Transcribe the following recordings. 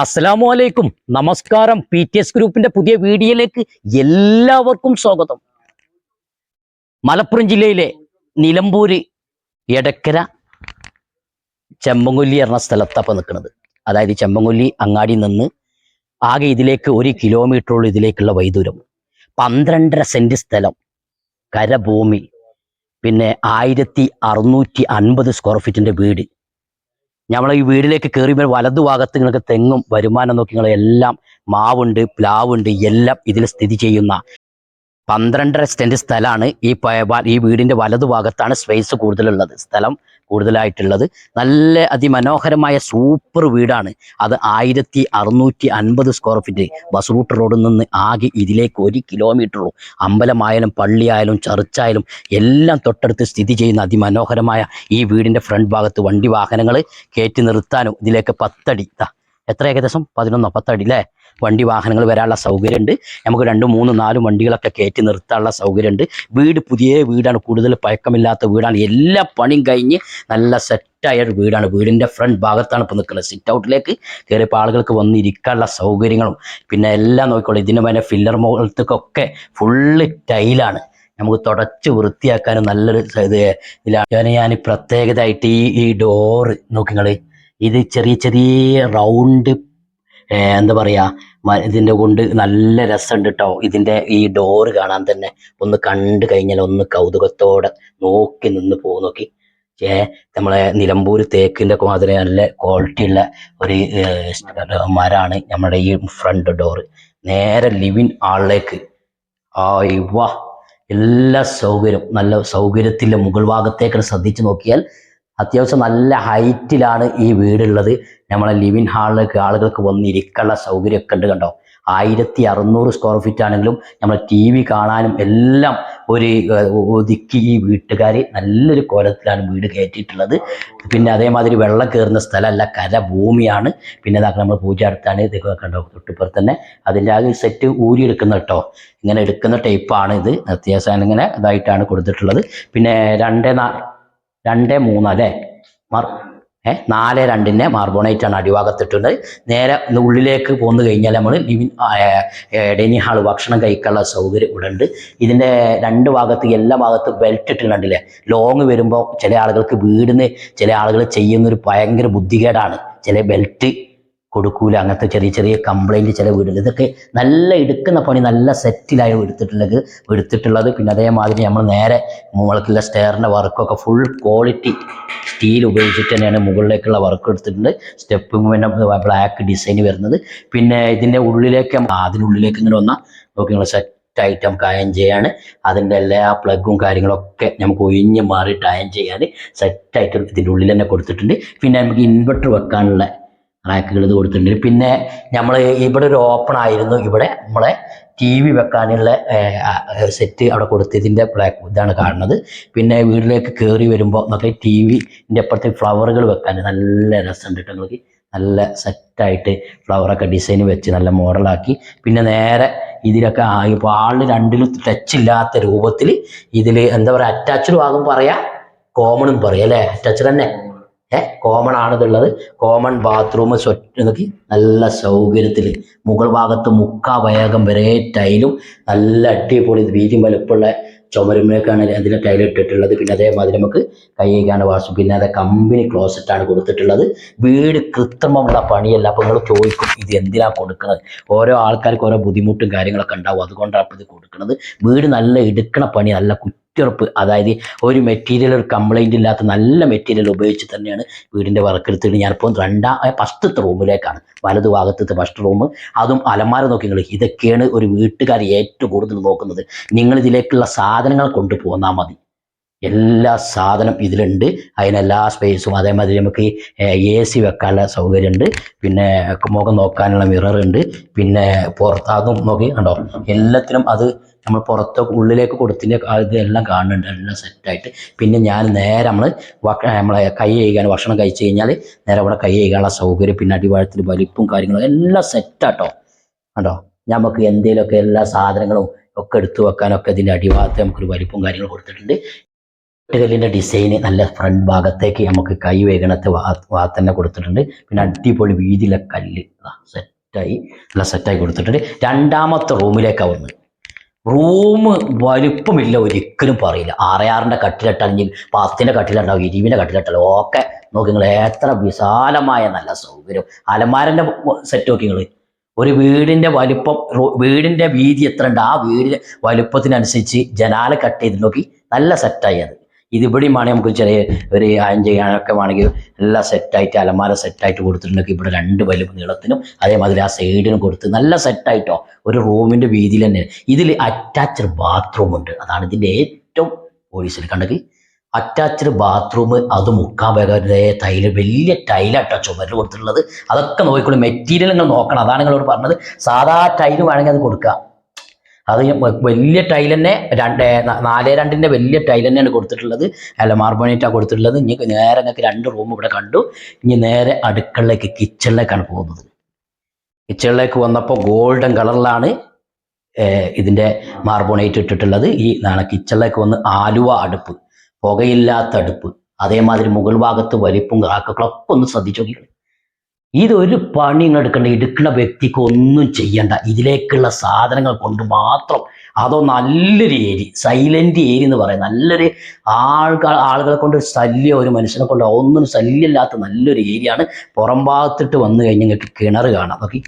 അസ്സലാമു അലൈക്കും. നമസ്കാരം. പി ടി എസ് ഗ്രൂപ്പിന്റെ പുതിയ വീഡിയോയിലേക്ക് എല്ലാവർക്കും സ്വാഗതം. മലപ്പുറം ജില്ലയിലെ നിലമ്പൂര് എടക്കര ചെമ്പങ്കൊല്ലി എന്ന സ്ഥലത്തപ്പം നിൽക്കുന്നത് അതായത് ചെമ്പങ്കൊല്ലി അങ്ങാടി നിന്ന് ആകെ ഇതിലേക്ക് ഒരു കിലോമീറ്ററോളം ഇതിലേക്കുള്ള വൈദൂരം. പന്ത്രണ്ടര സെന്റ് സ്ഥലം. കരഭൂമി. പിന്നെ ആയിരത്തി അറുന്നൂറ്റി അൻപത് സ്ക്വയർ ഫീറ്റിന്റെ വീട്. നമ്മളെ ഈ വീടിലേക്ക് കയറിയുമ്പോൾ വലതു ഭാഗത്ത് നിങ്ങൾക്ക് തെങ്ങും വരുമാനം നോക്കി നിങ്ങൾ എല്ലാം മാവുണ്ട് പ്ലാവുണ്ട് എല്ലാം ഇതിൽ സ്ഥിതി ചെയ്യുന്ന പന്ത്രണ്ടര സെന്റ് സ്ഥലമാണ് ഈ ഈ വീടിന്റെ വലതുഭാഗത്താണ് സ്പേസ് കൂടുതലുള്ളത്. സ്ഥലം കൂടുതലായിട്ടുള്ളത്. നല്ല അതിമനോഹരമായ സൂപ്പർ വീടാണ്. അത് ആയിരത്തി അറുന്നൂറ്റി അൻപത് സ്ക്വയർ ഫീറ്റ് ബസ് റൂട്ട് റോഡിൽ നിന്ന് ആകെ ഇതിലേക്ക് ഒരു കിലോമീറ്റർ ഉള്ളൂ. അമ്പലമായാലും പള്ളിയായാലും ചർച്ചായാലും എല്ലാം തൊട്ടടുത്ത് സ്ഥിതി ചെയ്യുന്ന അതിമനോഹരമായ ഈ വീടിന്റെ ഫ്രണ്ട് ഭാഗത്ത് വണ്ടി വാഹനങ്ങൾ കയറ്റി നിർത്താനും ഇതിലേക്ക് പത്തടി. എത്ര ഏകദേശം? പതിനൊന്നോ പത്തടി അല്ലേ വണ്ടി വാഹനങ്ങൾ വരാനുള്ള സൗകര്യമുണ്ട്. നമുക്ക് രണ്ടും മൂന്നും നാലും വണ്ടികളൊക്കെ കയറ്റി നിർത്താനുള്ള സൗകര്യമുണ്ട്. വീട് പുതിയ വീടാണ്. കൂടുതൽ പഴക്കമില്ലാത്ത വീടാണ്. എല്ലാ പണിയും കഴിഞ്ഞ് നല്ല സെറ്റായ ഒരു വീടാണ്. വീടിന്റെ ഫ്രണ്ട് ഭാഗത്താണ് ഇപ്പോൾ നിൽക്കുന്നത്. സിറ്റ് ഔട്ടിലേക്ക് കയറിയപ്പോൾ ആളുകൾക്ക് വന്നിരിക്കാനുള്ള സൗകര്യങ്ങളും പിന്നെ എല്ലാം നോക്കിക്കോളൂ. ഇതിന് പിന്നെ ഫില്ലർ മുകളത്തേക്കൊക്കെ ഫുള്ള് ടൈലാണ് നമുക്ക് തുടച്ച് വൃത്തിയാക്കാനും നല്ലൊരു ഇത് ഇതിലാണ്. ഞാൻ പ്രത്യേകതയായിട്ട് ഈ ഈ ഡോറ് നോക്കിങ്ങൾ ഇത് ചെറിയ ചെറിയ റൗണ്ട് എന്താ പറയാ ഇതിന്റെ കൊണ്ട് നല്ല രസമുണ്ട് കേട്ടോ ഇതിന്റെ ഈ ഡോറ് കാണാൻ തന്നെ ഒന്ന് കണ്ടു കഴിഞ്ഞാൽ ഒന്ന് കൗതുകത്തോടെ നോക്കി നിന്ന് പോകും നോക്കി. ഏ നമ്മളെ നിലമ്പൂർ തേക്കിന്റെ ഒക്കെ മാതിരി നല്ല ക്വാളിറ്റി ഉള്ള ഒരു മരമാണ് നമ്മുടെ ഈ ഫ്രണ്ട് ഡോറ് നേരെ ലിവിൻ ആളിലേക്ക്. ആ ഇവ എല്ലാ സൗകര്യം നല്ല സൗകര്യത്തിന്റെ മുകൾ ഭാഗത്തേക്ക് ശ്രദ്ധിച്ചു നോക്കിയാൽ അത്യാവശ്യം നല്ല ഹൈറ്റിലാണ് ഈ വീടുള്ളത്. നമ്മളെ ലിവിൻ ഹാളിലേക്ക് ആളുകൾക്ക് വന്നിരിക്കാനുള്ള സൗകര്യമൊക്കെ ഉണ്ട് കണ്ടോ? ആയിരത്തി അറുന്നൂറ് സ്ക്വയർ ഫീറ്റ് ആണെങ്കിലും നമ്മൾ ടി വി കാണാനും എല്ലാം ഒരു ഒതുക്കി ഈ വീട്ടുകാർ നല്ലൊരു കോലത്തിലാണ് വീട് കയറ്റിയിട്ടുള്ളത്. പിന്നെ അതേമാതിരി വെള്ളം കയറുന്ന സ്ഥലമല്ല കര ഭൂമിയാണ് പിന്നെ അതൊക്കെ നമ്മൾ പൂജ അടുത്താണ് ഇത് കണ്ടോ? തൊട്ടിപ്പുറത്ത് തന്നെ. അതിന്റെ ആ സെറ്റ് ഊരി എടുക്കുന്ന കേട്ടോ. ഇങ്ങനെ എടുക്കുന്ന ടൈപ്പാണ് ഇത്. അത്യാവശ്യം ഇങ്ങനെ ഇതായിട്ടാണ് കൊടുത്തിട്ടുള്ളത്. പിന്നെ രണ്ടേ നാ രണ്ട് മൂന്ന് അല്ലേ? മാർ ഏ? നാല് രണ്ടിന്റെ ആണ് അടിഭാഗത്തിട്ടുള്ളത്. നേരെ ഉള്ളിലേക്ക് പോന്നു കഴിഞ്ഞാൽ നമ്മൾ ലിവിൻ ഡൈനിങ് ഹാൾ ഭക്ഷണം കഴിക്കാനുള്ള സൗകര്യം ഇവിടെ ഉണ്ട്. ഇതിന്റെ രണ്ട് ഭാഗത്ത് എല്ലാ ഭാഗത്തും ബെൽറ്റ് ഇട്ടിട്ടുണ്ടല്ലേ ലോങ് വരുമ്പോൾ ചില ആളുകൾക്ക് വീടിന് ചില ആളുകൾ ചെയ്യുന്നൊരു ഭയങ്കര ബുദ്ധികേടാണ്. ചില ബെൽറ്റ് കൊടുക്കൂല. അങ്ങനത്തെ ചെറിയ ചെറിയ കംപ്ലൈന്റ് ചില വീടുകൾ ഇതൊക്കെ നല്ല എടുക്കുന്ന പണി നല്ല സെറ്റിലായി എടുത്തിട്ടുള്ളത് എടുത്തിട്ടുള്ളത്. പിന്നെ അതേമാതിരി നമ്മൾ നേരെ മുകൾക്കുള്ള സ്റ്റെയറിന്റെ വർക്കൊക്കെ ഫുൾ ക്വാളിറ്റി സ്റ്റീൽ ഉപയോഗിച്ചിട്ട് തന്നെയാണ് മുകളിലേക്കുള്ള വർക്ക് എടുത്തിട്ടുണ്ട്. സ്റ്റെപ്പ് പിന്നെ ബ്ലാക്ക് ഡിസൈൻ വരുന്നത്. പിന്നെ ഇതിന്റെ ഉള്ളിലേക്ക് അതിനുള്ളിലേക്ക് ഇങ്ങനെ വന്നാൽ നോക്കി നിങ്ങൾ സെറ്റ് ആയിട്ട് നമുക്ക് അയൺ ചെയ്യാണ് അതിന്റെ എല്ലാ പ്ലഗും കാര്യങ്ങളൊക്കെ നമുക്ക് ഒഴിഞ്ഞ് മാറിയിട്ട് അയൺ ചെയ്യാൻ സെറ്റായിട്ട് ഇതിന്റെ ഉള്ളിൽ തന്നെ കൊടുത്തിട്ടുണ്ട്. പിന്നെ നമുക്ക് ഇൻവെർട്ടർ വെക്കാനുള്ള റാക്കുകൾ ഇത് കൊടുത്തിട്ടുണ്ട്. പിന്നെ നമ്മൾ ഇവിടെ ഒരു ഓപ്പൺ ആയിരുന്നു. ഇവിടെ നമ്മളെ ടി വി വെക്കാനുള്ള സെറ്റ് അവിടെ കൊടുത്തതിന്റെ ബ്ലാക്ക് ഇതാണ് കാണുന്നത്. പിന്നെ വീട്ടിലേക്ക് കയറി വരുമ്പോൾ നമുക്ക് ടി വിന്റെ അപ്പുറത്ത് ഫ്ലവറുകൾ വെക്കാൻ നല്ല രസമുണ്ട് കേട്ടോ നിങ്ങൾക്ക്. നല്ല സെറ്റായിട്ട് ഫ്ലവറൊക്കെ ഡിസൈൻ വെച്ച് നല്ല മോഡലാക്കി പിന്നെ നേരെ ഇതിലൊക്കെ ഇപ്പോൾ ആളിന് രണ്ടിലും ടച്ച് ഇല്ലാത്ത രൂപത്തിൽ ഇതിൽ എന്താ പറയുക അറ്റാച്ച്ഡ് ആകും പറയാം കോമണും പറയാം അല്ലേ? അറ്റാച്ച്ഡ് തന്നെ. ഏ? കോമൺ ആണിതുള്ളത്. കോമൺ ബാത്റൂം സ്വറ്റി നല്ല സൗകര്യത്തിൽ മുകൾ ഭാഗത്ത് മുക്കാ വേഗം വരെ ടൈലും നല്ല അടിപൊളി വീതിയും വലുപ്പമുള്ള ചുമരുമേക്കാണ് അതിന്റെ ടൈൽ ഇട്ടിട്ടുള്ളത്. പിന്നെ അതേമാതിരി നമുക്ക് കൈകാണ് വാഷ് പിന്നെ അത് കമ്പനി ക്ലോസറ്റാണ് കൊടുത്തിട്ടുള്ളത്. വീട് കൃത്രിമമുള്ള പണിയല്ല. അപ്പോൾ നിങ്ങൾ ചോദിക്കും ഇത് എന്തിനാ കൊടുക്കുന്നത് ഓരോ ആൾക്കാർക്ക് ഓരോ ബുദ്ധിമുട്ടും കാര്യങ്ങളൊക്കെ ഉണ്ടാവും. അതുകൊണ്ടാണ് ഇത് കൊടുക്കുന്നത് വീട് നല്ല എടുക്കണ പണി നല്ല കുറ്റിയുറപ്പ് അതായത് ഒരു മെറ്റീരിയൽ ഒരു കംപ്ലൈന്റ് ഇല്ലാത്ത നല്ല മെറ്റീരിയൽ ഉപയോഗിച്ച് തന്നെയാണ് വീടിന്റെ വർക്ക് എടുത്തിട്ട് ഞാനിപ്പോൾ രണ്ടാം ഫസ്റ്റത്തെ റൂമിലേക്കാണ് വലതു ഭാഗത്തത്തെ ഫസ്റ്റ് റൂം അതും അലമാര നോക്കി നിങ്ങൾ ഇതൊക്കെയാണ് ഒരു വീട്ടുകാർ ഏറ്റവും കൂടുതൽ നോക്കുന്നത്. നിങ്ങൾ ഇതിലേക്കുള്ള സാധനങ്ങൾ കൊണ്ടുപോന്നാൽ മതി. എല്ലാ സാധനം ഇതിലുണ്ട്. അതിനെല്ലാ സ്പേസും അതേമാതിരി നമുക്ക് എ സി വെക്കാനുള്ള സൗകര്യമുണ്ട്. പിന്നെ മുഖം നോക്കാനുള്ള മിറർ ഉണ്ട്. പിന്നെ പുറത്താകും നോക്കി കണ്ടോ? എല്ലാത്തിനും അത് നമ്മൾ പുറത്ത് ഉള്ളിലേക്ക് കൊടുത്തിന്റെ ഇതെല്ലാം കാണുന്നുണ്ട്. എല്ലാം സെറ്റായിട്ട് പിന്നെ ഞാൻ നേരെ നമ്മൾ നമ്മളെ കൈ കഴുകാൻ ഭക്ഷണം കഴിച്ച് കഴിഞ്ഞാൽ നേരെ അവിടെ കൈ കഴുകാനുള്ള സൗകര്യം പിന്നെ അടിവാഴത്തിൽ വലിപ്പും കാര്യങ്ങളും എല്ലാം സെറ്റാട്ടോ കണ്ടോ? നമുക്ക് എന്തെങ്കിലുമൊക്കെ എല്ലാ സാധനങ്ങളും ഒക്കെ എടുത്തു വെക്കാനൊക്കെ ഇതിന്റെ അടിഭാഗത്ത് നമുക്കൊരു വലിപ്പും കാര്യങ്ങളും കൊടുത്തിട്ടുണ്ട്. കല്ലിന്റെ ഡിസൈന് നല്ല ഫ്രണ്ട് ഭാഗത്തേക്ക് നമുക്ക് കൈ വേഗണത്തെ തന്നെ കൊടുത്തിട്ടുണ്ട്. പിന്നെ അടിപൊളി വീതിയിലെ കല്ല്. സെറ്റായി നല്ല സെറ്റായി കൊടുത്തിട്ടുണ്ട്. രണ്ടാമത്തെ റൂമിലേക്ക് വന്ന്. റൂം വലുപ്പമില്ല ഒരിക്കലും പറയില്ല. ആറയാറിന്റെ കട്ടിലിട്ടല്ലെങ്കിൽ പത്തിന്റെ കട്ടിലുണ്ടാവും ഇരുവിന്റെ കട്ടിലിട്ടാലും ഒക്കെ നോക്കി നിങ്ങൾ എത്ര വിശാലമായ നല്ല സൗകര്യം. അലമാരന്റെ സെറ്റ് നോക്കി നിങ്ങൾ ഒരു വീടിന്റെ വലുപ്പം വീടിന്റെ വീതി എത്ര ഉണ്ട് ആ വീടിന്റെ വലുപ്പത്തിനനുസരിച്ച് ജനാല കട്ട് ചെയ്ത് നോക്കി നല്ല സെറ്റായി അത്. ഇത് ഇവിടെയും വേണമെങ്കിൽ നമുക്ക് ചെറിയ ഒരു അയൺ ചെയ്യാനൊക്കെ വേണമെങ്കിൽ എല്ലാം സെറ്റായിട്ട് അലമാര സെറ്റായിട്ട് കൊടുത്തിട്ടുണ്ടെങ്കിൽ ഇവിടെ രണ്ട് വലുപ്പ് നീളത്തിനും അതേമാതിരി ആ സൈഡിനും കൊടുത്ത് നല്ല സെറ്റായിട്ടോ ഒരു റൂമിന്റെ വീതിയിൽ തന്നെ ഇതിൽ അറ്റാച്ച്ഡ് ബാത്റൂം ഉണ്ട്. അതാണ് ഇതിന്റെ ഏറ്റവും പോലീസിൽ കണ്ടെങ്കിൽ അറ്റാച്ച്ഡ് ബാത്റൂം അത് മുക്കാൻ വേഗം ടൈൽ വലിയ ടൈലാട്ടോ ചുമരിൽ കൊടുത്തിട്ടുള്ളത്. അതൊക്കെ നോക്കിക്കോളൂ. മെറ്റീരിയൽ നിങ്ങൾ നോക്കണം. അതാണ് നിങ്ങളോട് പറഞ്ഞത്. സാധാ ടൈൽ വേണമെങ്കിൽ അത് കൊടുക്കാം അത് വലിയ ടൈൽ തന്നെ രണ്ട് നാല് രണ്ടിന്റെ വലിയ ടൈൽ തന്നെയാണ് കൊടുത്തിട്ടുള്ളത്. അല്ല മാർബോണേറ്റാണ് കൊടുത്തിട്ടുള്ളത്. ഇനി നേരെ നിങ്ങൾക്ക് രണ്ട് റൂം ഇവിടെ കണ്ടു. ഇനി നേരെ അടുക്കളയിലേക്ക് കിച്ചണിലേക്കാണ് പോകുന്നത്. കിച്ചണിലേക്ക് വന്നപ്പോൾ ഗോൾഡൻ കളറിലാണ് ഇതിന്റെ മാർബോണേറ്റ് ഇട്ടിട്ടുള്ളത്. ഈ കിച്ചണിലേക്ക് വന്ന് ആലുവ അടുപ്പ് പുകയില്ലാത്ത അടുപ്പ് അതേമാതിരി മുകൾ ഭാഗത്ത് വലിപ്പും കാക്കകളൊക്കെ ഒന്ന് ശ്രദ്ധിച്ചു നോക്കിക്കളി. ഇതൊരു പണി നിങ്ങൾ എടുക്കേണ്ട. എടുക്കുന്ന വ്യക്തിക്ക് ഒന്നും ചെയ്യണ്ട. ഇതിലേക്കുള്ള സാധനങ്ങൾ കൊണ്ട് മാത്രം. അതോ നല്ലൊരു ഏരി സൈലന്റ് ഏരി എന്ന് പറയും. നല്ലൊരു ആൾക്കാർ ആളുകളെ കൊണ്ട് ശല്യം ഒരു മനുഷ്യനെ കൊണ്ട് ഒന്നും ശല്യമില്ലാത്ത നല്ലൊരു ഏരിയാണ്. പുറം ഭാഗത്തിട്ട് വന്നു കഴിഞ്ഞാൽ നിങ്ങൾക്ക് കിണർ കാണാം. നോക്കി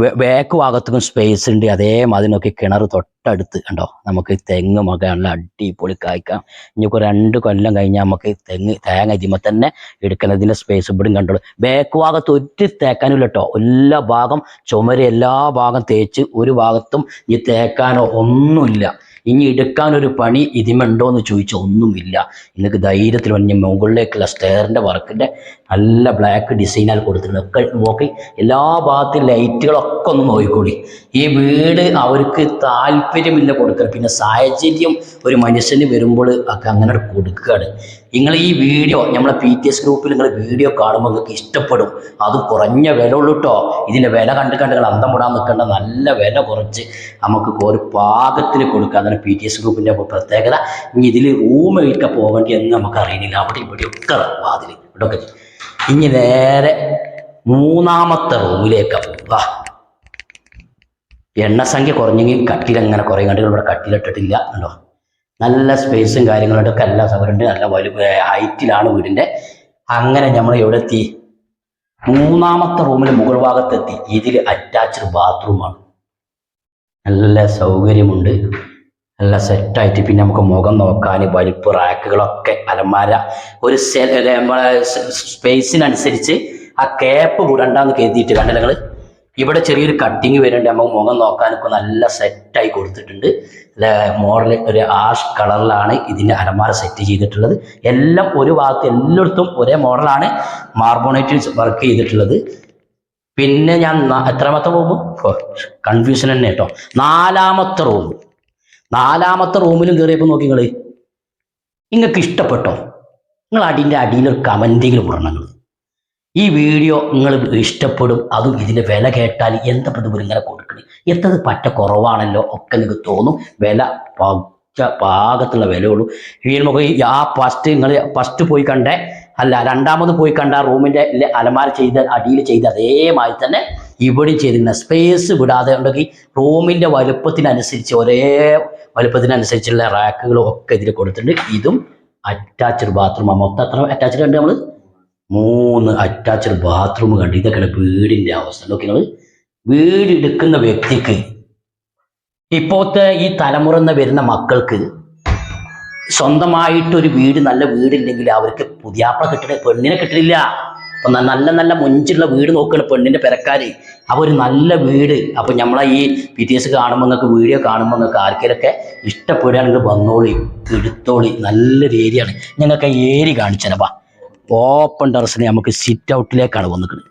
ബാക്ക് ഭാഗത്തും സ്പേസ് ഉണ്ട്. അതേമാതിരി നോക്കി കിണർ തൊട്ടടുത്ത് കണ്ടോ? നമുക്ക് തെങ്ങ് മക നല്ല അടിപൊളി കായ്ക്കാം. ഇനിയിപ്പോൾ രണ്ട് കൊല്ലം കഴിഞ്ഞാൽ നമുക്ക് തെങ്ങ് തേങ്ങ ഇതിമ തന്നെ എടുക്കുന്നതിന്റെ സ്പേസ് ഇവിടെയും കണ്ടോളൂ. ബാക്ക് ഭാഗത്ത് ഒരു തേക്കാനും കേട്ടോ എല്ലാ ഭാഗം ചുമര് എല്ലാ ഭാഗം തേച്ച് ഒരു ഭാഗത്തും ഇനി തേക്കാനോ ഒന്നുമില്ല. ഇനി എടുക്കാനൊരു പണി ഇതിമുണ്ടോ എന്ന് ചോദിച്ചാൽ ഒന്നുമില്ല. നിങ്ങൾക്ക് ധൈര്യത്തിൽ വന്ന് മുകളിലേക്കുള്ള സ്റ്റെയറിന്റെ വർക്കിന്റെ നല്ല ബ്ലാക്ക് ഡിസൈനാൽ കൊടുത്തിട്ടുണ്ട് ഒക്കെ നോക്കി എല്ലാ ഭാഗത്തും ലൈറ്റുകളൊക്കെ ഒന്ന് നോക്കിക്കൂടി. ഈ വീട് അവർക്ക് താല്പര്യമില്ല കൊടുക്കുക പിന്നെ സാഹചര്യം ഒരു മനുഷ്യന് വരുമ്പോൾ ഒക്കെ അങ്ങനെ കൊടുക്കുകയാണ്. നിങ്ങൾ ഈ വീഡിയോ നമ്മളെ പി ടി എസ് ഗ്രൂപ്പിൽ നിങ്ങൾ വീഡിയോ കാണുമ്പോൾ നിങ്ങൾക്ക് ഇഷ്ടപ്പെടും. അത് കുറഞ്ഞ വില ഉള്ളൂ കേട്ടോ ഇതിന്റെ വില കണ്ട് കണ്ട് നിങ്ങൾ അന്തം വിടാൻ നിൽക്കേണ്ട നല്ല വില കുറച്ച് നമുക്ക് ഒരു പാകത്തിന് കൊടുക്കുക അതാണ് പി ടി എസ് ഗ്രൂപ്പിന്റെ പ്രത്യേകത. ഇനി ഇതിൽ റൂമിലൊക്കെ പോകേണ്ടി എന്ന് നമുക്ക് അറിയുന്നില്ല. അവിടെ ഇവിടെയൊക്കെ വാതിൽ ഇവിടെയൊക്കെ ഇനി നേരെ മൂന്നാമത്തെ റൂമിലേക്ക് വാ. എണ്ണസംഖ്യ കുറഞ്ഞെങ്കിൽ കട്ടിലങ്ങനെ കുറേ കണ്ടു ഇവിടെ കട്ടിലിട്ടിട്ടില്ല. ഉണ്ടോ നല്ല സ്പേസും കാര്യങ്ങളൊക്കെ എല്ലാ സൗകര്യമുണ്ട്. നല്ല വലു ഹൈറ്റിലാണ് വീടിന്റെ. അങ്ങനെ നമ്മൾ എവിടെ എത്തി മൂന്നാമത്തെ റൂമിൽ മുകൾ ഭാഗത്തെത്തി. ഇതിൽ അറ്റാച്ച്ഡ് ബാത്റൂമാണ് നല്ല സൗകര്യമുണ്ട്. നല്ല സെറ്റായിട്ട് പിന്നെ നമുക്ക് മുഖം നോക്കാൻ വലിപ്പ് റാക്കുകളൊക്കെ അലമാര ഒരു സ്പേസിനനുസരിച്ച് ആ കേപ്പ് വിടണ്ടെന്ന് കരുതിയിട്ട് കണ്ടില്ല നിങ്ങൾ ഇവിടെ ചെറിയൊരു കട്ടിങ് വരുന്നുണ്ട്. നമുക്ക് മുഖം നോക്കാനൊക്കെ നല്ല സെറ്റായി കൊടുത്തിട്ടുണ്ട്. മോഡൽ ഒരു ആഷ് കളറിലാണ് ഇതിന്റെ അലമാര സെറ്റ് ചെയ്തിട്ടുള്ളത്. എല്ലാം ഒരു ഭാഗത്ത് എല്ലായിടത്തും ഒരേ മോഡലാണ് മാർബോണേറ്റ് വർക്ക് ചെയ്തിട്ടുള്ളത്. പിന്നെ ഞാൻ എത്ര എത്രാമത്തെ റൂം കൺഫ്യൂഷൻ തന്നെ കേട്ടോ. നാലാമത്തെ റൂം നാലാമത്തെ റൂമിലും കയറിയപ്പോൾ നോക്കി നിങ്ങൾ നിങ്ങൾക്ക് ഇഷ്ടപ്പെട്ടോ? നിങ്ങൾ അടിന്റെ അടിയിലൊരു കമന്റെങ്കിലും വിടണം നിങ്ങൾ ഈ വീഡിയോ നിങ്ങൾ ഇഷ്ടപ്പെടും അതും ഇതിന്റെ വില കേട്ടാൽ എന്താ പ്രതിഫലം ഇങ്ങനെ കൊടുക്കണേ? എത്തത് പറ്റ കുറവാണല്ലോ ഒക്കെ നിങ്ങൾക്ക് തോന്നും. വില പച്ച പാകത്തുള്ള വിലയുള്ളൂ. ഈ നമുക്ക് ആ ഫസ്റ്റ് നിങ്ങൾ ഫസ്റ്റ് പോയി കണ്ടേ അല്ല രണ്ടാമത് പോയി കണ്ട റൂമിന്റെ അലമാര ചെയ്ത അടിയിൽ ചെയ്ത അതേമാതിരി തന്നെ ഇവിടെയും ചെയ്തിരിക്കുന്ന സ്പേസ് വിടാതെ ഉണ്ടെങ്കിൽ റൂമിന്റെ വലുപ്പത്തിനനുസരിച്ച് ഒരേ വലുപ്പത്തിനനുസരിച്ചുള്ള റാക്കുകളും ഒക്കെ ഇതിൽ കൊടുത്തിട്ടുണ്ട്. ഇതും അറ്റാച്ച്ഡ് ബാത്റൂമാണ് മൊത്തം എത്ര അറ്റാച്ച്ഡ് ഉണ്ട് നമ്മൾ മൂന്ന് അറ്റാച്ച്ഡ് ബാത്റൂം കണ്ട്. ഇതൊക്കെയാണ് വീടിന്റെ അവസ്ഥ. നോക്കി നിങ്ങൾ വീട് എടുക്കുന്ന വ്യക്തിക്ക് ഇപ്പോഴത്തെ ഈ തലമുറ എന്ന് വരുന്ന മക്കൾക്ക് സ്വന്തമായിട്ടൊരു വീട് നല്ല വീടില്ലെങ്കിൽ അവർക്ക് പുതിയാപ്പള കിട്ടണ പെണ്ണിനെ കിട്ടില്ല അപ്പൊ നല്ല നല്ല മുഞ്ചുള്ള വീട് നോക്കുകയാണ് പെണ്ണിന്റെ പെരക്കാര്. അപ്പൊ ഒരു നല്ല വീട്. അപ്പൊ നമ്മളെ ഈ പി ടി എസ് കാണുമ്പോൾ നിങ്ങൾക്ക് വീഡിയോ കാണുമ്പോൾ നിങ്ങൾക്ക് ആർക്കെങ്കിലൊക്കെ ഇഷ്ടപ്പെടുകയാണെങ്കിൽ വന്നോളി എടുത്തോളി. നല്ലൊരു ഏരിയ ആണ് ഞങ്ങൾക്ക് ഏരി കാണിച്ചനപ്പാ ഓപ്പൺ ടെറസിന് നമുക്ക് സിറ്റ് ഔട്ടിലേക്കാണ് വന്നിക്കുന്നത്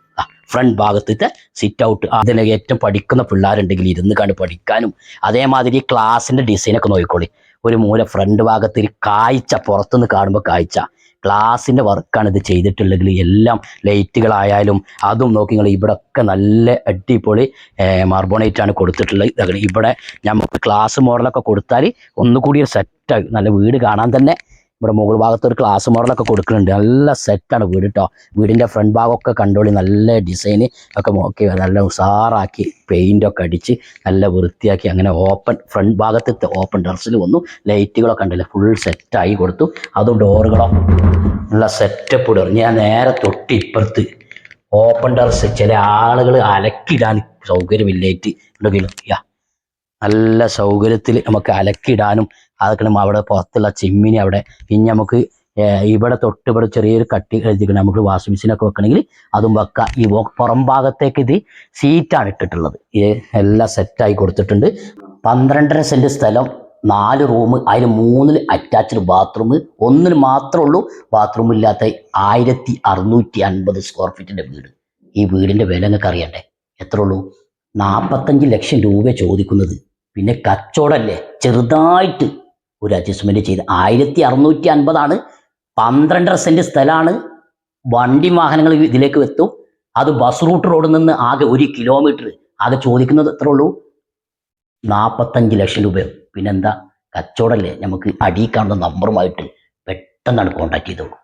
ഫ്രണ്ട് ഭാഗത്തേക്ക് സിറ്റ് ഔട്ട് അതിനെ ഏറ്റവും പഠിക്കുന്ന പിള്ളേരുണ്ടെങ്കിൽ ഇരുന്ന് കണ്ട് പഠിക്കാനും അതേമാതിരി ക്ലാസ്സിന്റെ ഡിസൈനൊക്കെ നോക്കിക്കോളി. ഒരു മൂല ഫ്രണ്ട് ഭാഗത്ത് ഒരു കാഴ്ച പുറത്തുനിന്ന് കാണുമ്പോൾ കാഴ്ച. ഗ്ലാസിന്റെ വർക്കാണ് ഇത് ചെയ്തിട്ടുള്ളതിൽ എല്ലാം ലൈറ്റുകളായാലും അതും നോക്കി നിങ്ങൾ ഇവിടെ ഒക്കെ നല്ല അടിപൊളി ആണ് കൊടുത്തിട്ടുള്ളത്. ഇവിടെ നമുക്ക് ക്ലാസ് മോഡലൊക്കെ കൊടുത്താൽ ഒന്നുകൂടി സെറ്റ് സെറ്റായി നല്ല വീട് കാണാൻ തന്നെ ഇവിടെ മുകൾ ഭാഗത്ത് ഒരു ക്ലാസ് മോഡലൊക്കെ കൊടുക്കുന്നുണ്ട്. നല്ല സെറ്റാണ് വീട് കേട്ടോ വീടിന്റെ ഫ്രണ്ട് ഭാഗമൊക്കെ കണ്ടോളി. നല്ല ഡിസൈൻ ഒക്കെ നോക്കി നല്ല ഉഷാറാക്കി പെയിന്റൊക്കെ അടിച്ച് നല്ല വൃത്തിയാക്കി അങ്ങനെ ഓപ്പൺ ഫ്രണ്ട് ഭാഗത്തെ ഓപ്പൺ ടെറസിൽ വന്നു. ലൈറ്റുകളൊക്കെ ഉണ്ടല്ലോ ഫുൾ സെറ്റായി കൊടുത്തു. അതും ഡോറുകളോ നല്ല സെറ്റപ്പ് ഇടും. ഞാൻ നേരെ തൊട്ട് ഇപ്പുറത്ത് ഓപ്പൺ ടെറസ് ചില ആളുകൾ അലക്കിടാൻ സൗകര്യമില്ലായിട്ട് ഉണ്ടെങ്കിലും യാ. നല്ല സൗകര്യത്തിൽ നമുക്ക് അലക്കിടാനും അതൊക്കെ അവിടെ പുറത്തുള്ള ചിമ്മിനി അവിടെ. പിന്നെ നമുക്ക് ഇവിടെ തൊട്ട് ഇവിടെ ചെറിയൊരു കട്ടി എഴുതിക്കണം നമുക്ക് വാഷിംഗ് മെഷീനൊക്കെ വെക്കണമെങ്കിൽ അതും വെക്കാം. ഈ പുറം ഭാഗത്തേക്ക് ഇത് സീറ്റാണ് ഇട്ടിട്ടുള്ളത്. ഇത് എല്ലാം സെറ്റായി കൊടുത്തിട്ടുണ്ട്. പന്ത്രണ്ടര സെന്റ് സ്ഥലം നാല് റൂം അതിൽ മൂന്നിൽ അറ്റാച്ച്ഡ് ബാത്റൂം ഒന്നിൽ മാത്രമേ ഉള്ളൂ. ബാത്റൂം ഇല്ലാത്ത ആയിരത്തി അറുന്നൂറ്റി അൻപത് സ്ക്വയർ ഫീറ്റിന്റെ വീട്. ഈ വീടിന്റെ വില നിങ്ങൾക്ക് അറിയണ്ടേ? എത്ര ഉള്ളൂ? നാൽപ്പത്തഞ്ച് ലക്ഷം രൂപ ചോദിക്കുന്നത്. പിന്നെ കച്ചവടമല്ലേ ചെറുതായിട്ട് ഒരു അഡ്ജസ്റ്റ്മെന്റ് ചെയ്ത്. ആയിരത്തി അറുന്നൂറ്റി അൻപതാണ് പന്ത്രണ്ടര സെന്റ് സ്ഥലമാണ്. വണ്ടി വാഹനങ്ങൾ ഇതിലേക്ക് എത്തും. അത് ബസ് റൂട്ട് റോഡിൽ നിന്ന് ആകെ ഒരു കിലോമീറ്റർ ആകെ ചോദിക്കുന്നത് എത്ര ഉള്ളൂ നാൽപ്പത്തഞ്ച് ലക്ഷം രൂപ പിന്നെന്താ? കച്ചവടമല്ലേ നമുക്ക് അടിയിൽ കാണുന്ന നമ്പറുമായിട്ട് പെട്ടെന്നാണ് കോണ്ടാക്ട് ചെയ്തോളൂ.